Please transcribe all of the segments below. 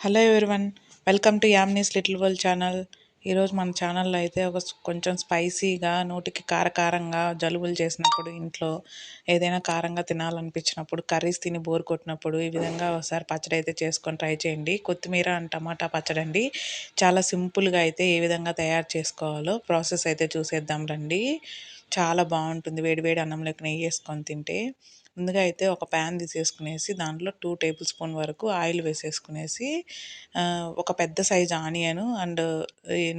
Hello everyone welcome to Yamni's little world channel ఈరోజు మన ఛానల్లో అయితే ఒక కొంచెం స్పైసీగా నోటికి కారకారంగా జలుబులు చేసినప్పుడు ఇంట్లో ఏదైనా కారంగా తినాలనిపించినప్పుడు కర్రీస్ తిని బోర్ కొట్టినప్పుడు ఈ విధంగా ఒకసారి పచ్చడి అయితే చేసుకొని ట్రై చేయండి. కొత్తిమీర అండ్ టమాటా పచ్చడి అండి. చాలా సింపుల్గా అయితే ఏ విధంగా తయారు చేసుకోవాలో ప్రాసెస్ అయితే చూసేద్దాం రండి. చాలా బాగుంటుంది వేడి వేడి అన్నంలోకి నెయ్యి వేసుకొని తింటే. ముందుగా అయితే ఒక ప్యాన్ తీసేసుకునేసి దాంట్లో టూ టేబుల్ స్పూన్ వరకు ఆయిల్ వేసేసుకునేసి ఒక పెద్ద సైజ్ ఆనియన్ అండ్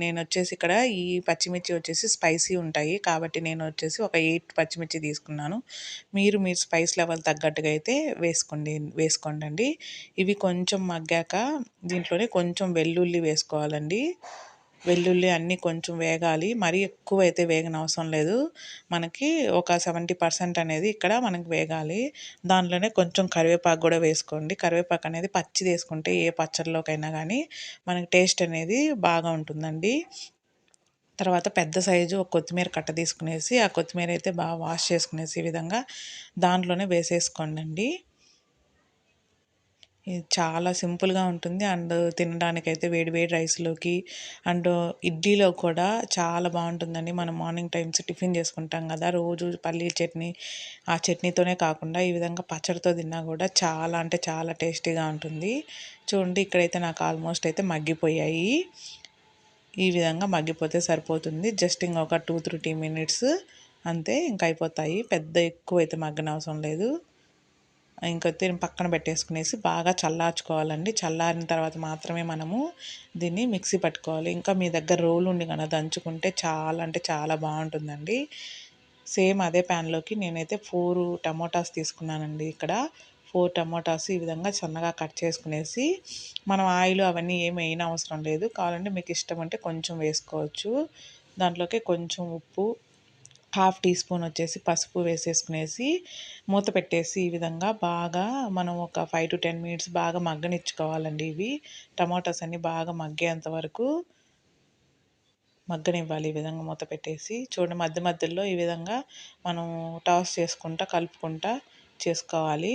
నేను వచ్చేసి ఇక్కడ ఈ పచ్చిమిర్చి వచ్చేసి స్పైసీ ఉంటాయి కాబట్టి నేను వచ్చేసి ఒక ఎయిట్ పచ్చిమిర్చి తీసుకున్నాను. మీరు మీరు స్పైస్ లెవెల్ తగ్గట్టుగా అయితే వేసుకోండి వేసుకోండి ఇవి కొంచెం మగ్గాక దీంట్లోనే కొంచెం వెల్లుల్లి వేసుకోవాలండి. వెల్లుల్లి అన్నీ కొంచెం వేగాలి. మరీ ఎక్కువ అయితే వేగన అవసరం లేదు. మనకి ఒక సెవెంటీ పర్సెంట్ అనేది ఇక్కడ మనకి వేగాలి. దానిలోనే కొంచెం కరివేపాకు కూడా వేసుకోండి. కరివేపాకు అనేది పచ్చి వేసుకుంటే ఏ పచ్చడిలోకైనా కానీ మనకి టేస్ట్ అనేది బాగా ఉంటుందండి. తర్వాత పెద్ద సైజు ఒక కొత్తిమీర కట్ట తీసుకునేసి ఆ కొత్తిమీర అయితే బాగా వాష్ చేసుకునేసి ఈ విధంగా దాంట్లోనే వేసేసుకోండి ఇది చాలా సింపుల్గా ఉంటుంది. అండ్ తినడానికైతే వేడి వేడి రైస్లోకి అండ్ ఇడ్లీలో కూడా చాలా బాగుంటుందండి. మనం మార్నింగ్ టైమ్స్ టిఫిన్ చేసుకుంటాం కదా రోజు పల్లీల చట్నీ ఆ చట్నీతోనే కాకుండా ఈ విధంగా పచ్చడితో తిన్నా కూడా చాలా అంటే చాలా టేస్టీగా ఉంటుంది. చూడండి ఇక్కడైతే నాకు ఆల్మోస్ట్ అయితే మగ్గిపోయాయి. ఈ విధంగా మగ్గిపోతే సరిపోతుంది. జస్ట్ ఇంకొక టూ త్రీ మినిట్స్ అంతే ఇంకా అయిపోతాయి. పెద్ద ఎక్కువ అయితే మగ్గనవసరం లేదు. ఇంకా పక్కన పెట్టేసుకునేసి బాగా చల్లార్చుకోవాలండి. చల్లారిన తర్వాత మాత్రమే మనము దీన్ని మిక్సీ పట్టుకోవాలి. ఇంకా మీ దగ్గర రోలు ఉండి కనుక దంచుకుంటే చాలా అంటే చాలా బాగుంటుందండి. సేమ్ అదే ప్యాన్లోకి నేనైతే ఫోర్ టమోటాస్ తీసుకున్నానండి ఇక్కడ. ఫోర్ టమోటాస్ ఈ విధంగా సన్నగా కట్ చేసుకునేసి మనం ఆయిల్ అవన్నీ ఏమి అవసరం లేదు. కావాలంటే మీకు ఇష్టం అంటే కొంచెం వేసుకోవచ్చు. దాంట్లోకి కొంచెం ఉప్పు హాఫ్ టీ స్పూన్ వచ్చేసి పసుపు వేసేసుకునేసి మూత పెట్టేసి ఈ విధంగా బాగా మనం ఒక ఫైవ్ టు టెన్ మినిట్స్ బాగా మగ్గనిచ్చుకోవాలండి ఇవి. టమాటాస్ అన్నీ బాగా మగ్గేంత వరకు మగ్గనివ్వాలి ఈ విధంగా మూత పెట్టేసి. చూడండి మధ్య మధ్యలో ఈ విధంగా మనం టాస్ చేసుకుంటా కలుపుకుంటా చేసుకోవాలి.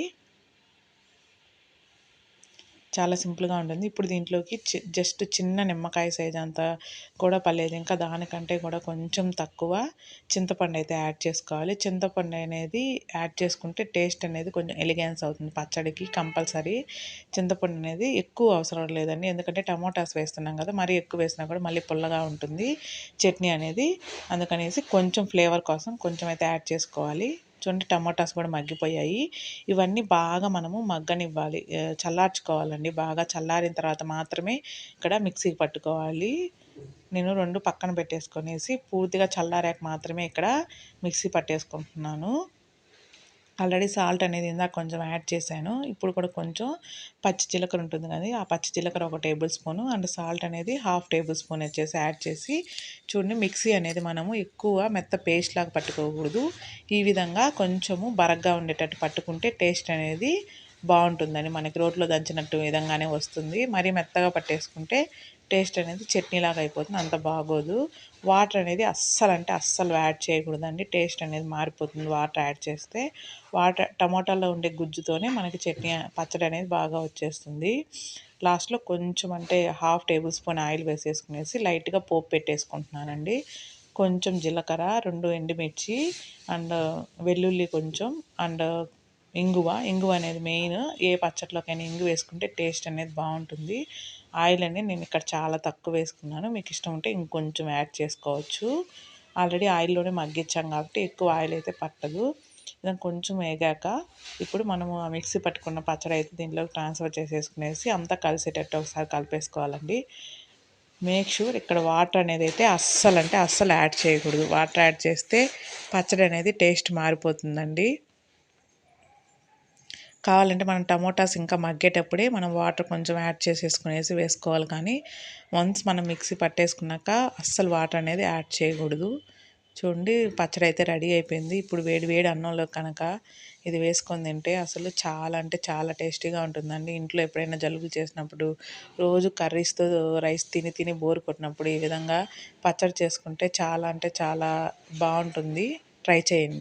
చాలా సింపుల్గా ఉంటుంది. ఇప్పుడు దీంట్లోకి జస్ట్ చిన్న నిమ్మకాయ సైజ్ అంత కూడా పర్లేదు. ఇంకా దానికంటే కూడా కొంచెం తక్కువ చింతపండు అయితే యాడ్ చేసుకోవాలి. చింతపండు అనేది యాడ్ చేసుకుంటే టేస్ట్ అనేది కొంచెం ఎలిగెన్స్ అవుతుంది. పచ్చడికి కంపల్సరీ చింతపండు అనేది ఎక్కువ అవసరం లేదండి. ఎందుకంటే టమోటాస్ వేస్తున్నాం కదా మరీ ఎక్కువ వేసినా కూడా మళ్ళీ పుల్లగా ఉంటుంది. చట్నీ అనేది అందుకనేసి కొంచెం ఫ్లేవర్ కోసం కొంచెం అయితే యాడ్ చేసుకోవాలి. చూడండి టమాటాస్ కూడా మగ్గిపోయాయి. ఇవన్నీ బాగా మనము మగ్గనివ్వాలి. చల్లార్చుకోవాలండి. బాగా చల్లారిన తర్వాత మాత్రమే ఇక్కడ మిక్సీకి పట్టుకోవాలి. నేను రెండు పక్కన పెట్టేసుకొనేసి పూర్తిగా చల్లారాక మాత్రమే ఇక్కడ మిక్సీ పట్టేసుకుంటున్నాను. ఆల్రెడీ సాల్ట్ అనేది ఇందాక కొంచెం యాడ్ చేశాను. ఇప్పుడు కూడా కొంచెం పచ్చి జీలకర్ర ఉంటుంది కదా ఆ పచ్చి జీలకర్ర ఒక టేబుల్ స్పూను అండ్ సాల్ట్ అనేది హాఫ్ టేబుల్ స్పూన్ వచ్చేసి యాడ్ చేసి చూడండి మిక్సీ అనేది మనము ఎక్కువ మెత్త పేస్ట్ లాగా పట్టుకోకూడదు. ఈ విధంగా కొంచెము బరగ్గా ఉండేటట్టు పట్టుకుంటే టేస్ట్ అనేది బాగుంటుందని మనకి రోట్లో దంచినట్టు విధంగానే వస్తుంది. మరీ మెత్తగా పట్టేసుకుంటే టేస్ట్ అనేది చట్నీలాగా అయిపోతుంది అంత బాగోదు. వాటర్ అనేది అస్సలు అంటే అస్సలు యాడ్ చేయకూడదండి. టేస్ట్ అనేది మారిపోతుంది వాటర్ యాడ్ చేస్తే. వాటర్ టమాటాలో ఉండే గుజ్జుతోనే మనకి చట్నీ పచ్చడి అనేది బాగా వచ్చేస్తుంది. లాస్ట్లో కొంచెం అంటే హాఫ్ టేబుల్ స్పూన్ ఆయిల్ వేసేసుకునేసి లైట్గా పోపు పెట్టేసుకుంటున్నానండి. కొంచెం జీలకర్ర రెండు ఎండుమిర్చి అండ్ వెల్లుల్లి కొంచెం అండ్ ఇంగువ ఇంగువ అనేది మెయిన్. ఏ పచ్చట్లోకైనా ఇంగు వేసుకుంటే టేస్ట్ అనేది బాగుంటుంది. ఆయిల్ అనేది నేను ఇక్కడ చాలా తక్కువ వేసుకున్నాను. మీకు ఇష్టం ఉంటే ఇంకొంచెం యాడ్ చేసుకోవచ్చు. ఆల్రెడీ ఆయిల్లోనే మగ్గించాం కాబట్టి ఎక్కువ ఆయిల్ అయితే పట్టదు. ఇదని కొంచెం వేగాక ఇప్పుడు మనము ఆ మిక్సీ పట్టుకున్న పచ్చడి అయితే దీంట్లోకి ట్రాన్స్ఫర్ చేసేసుకునేసి అంతా కలిసేటట్టు ఒకసారి కలిపేసుకోవాలండి. మేక్ షూర్ ఇక్కడ వాటర్ అనేది అయితే అస్సలు అంటే అస్సలు యాడ్ చేయకూడదు. వాటర్ యాడ్ చేస్తే పచ్చడి అనేది టేస్ట్ మారిపోతుందండి. కావాలంటే మనం టమోటాస్ ఇంకా మగ్గేటప్పుడే మనం వాటర్ కొంచెం యాడ్ చేసేసుకునేసి వేసుకోవాలి. కానీ వన్స్ మనం మిక్సీ పట్టేసుకున్నాక అస్సలు వాటర్ అనేది యాడ్ చేయకూడదు. చూడండి పచ్చడి అయితే రెడీ అయిపోయింది. ఇప్పుడు వేడి వేడి అన్నంలో కనుక ఇది వేసుకొని తింటే అసలు చాలా అంటే చాలా టేస్టీగా ఉంటుందండి. ఇంట్లో ఎప్పుడైనా జలుబు చేసినప్పుడు రోజు కర్రీస్తో రైస్ తిని తిని బోర్ కొట్టినప్పుడు ఈ విధంగా పచ్చడి చేసుకుంటే చాలా అంటే చాలా బాగుంటుంది. ట్రై చేయండి.